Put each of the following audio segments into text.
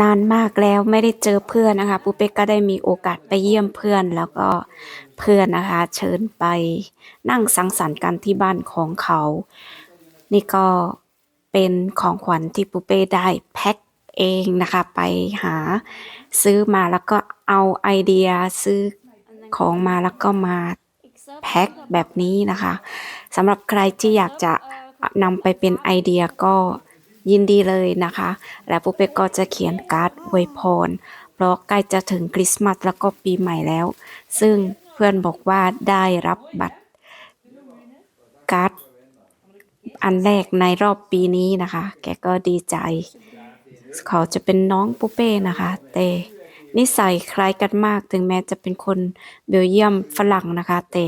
นานมากแล้วไม่ได้เจอเพื่อนนะคะปุ๊เป๊กก็ได้มีโอกาสไปเยี่ยมเพื่อนแล้วก็เพื่อนนะคะ เชิญไปนั่งสังสรรค์กันที่บ้านของเขา นี่ก็เป็นของขวัญที่ปุ๊เป้ได้แพ็คเองนะคะไปหาซื้อมาแล้วก็เอาไอเดียซื้อของมาแล้วก็มาแพ็คแบบนี้นะคะสำหรับใครที่อยากจะนำไปเป็นไอเดียก็ ยินดีเลยนะคะ และปุ๊กเป๊กก็จะเขียนการ์ดอวยพร เพราะใกล้จะถึงคริสต์มาสแล้วก็ปีใหม่แล้ว ซึ่งเพื่อนบอกว่าได้รับบัตรการ์ดอันแรกในรอบปีนี้นะคะ แกก็ดีใจ เขาจะเป็นน้องปุเป้นะคะ แต่นิสัยคล้ายกันมาก ถึงแม้จะเป็นคนเบลเยียมฝรั่งนะคะ แต่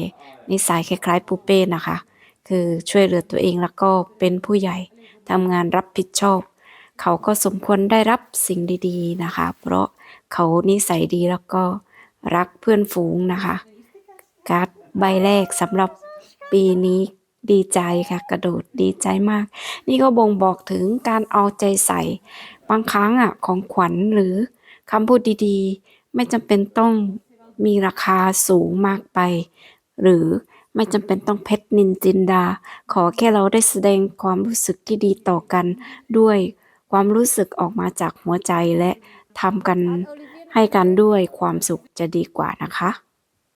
นิสัยคล้ายๆปุเป้นะคะ คือช่วยเหลือตัวเองแล้วก็เป็นผู้ใหญ่ ทำงานรับผิดชอบ เขาก็สมควรได้รับสิ่งดี ๆนะคะ เพราะเขานิสัยดีแล้วก็รักเพื่อนฝูงนะคะ การ์ดใบแรกสำหรับปีนี้ดีใจค่ะกระโดดดีใจมาก นี่ก็บ่งบอกถึงการเอาใจใส่ บางครั้งอะของขวัญหรือคำพูดดีๆ ไม่จำเป็นต้องมีราคาสูงมากไป หรือ ไม่จำเป็นต้องเพชรนินจินดา ขอแค่เราได้แสดงความรู้สึกที่ดีต่อกัน ด้วยความรู้สึกออกมาจากหัวใจและทำกันให้กันด้วยความสุขจะดีกว่านะคะ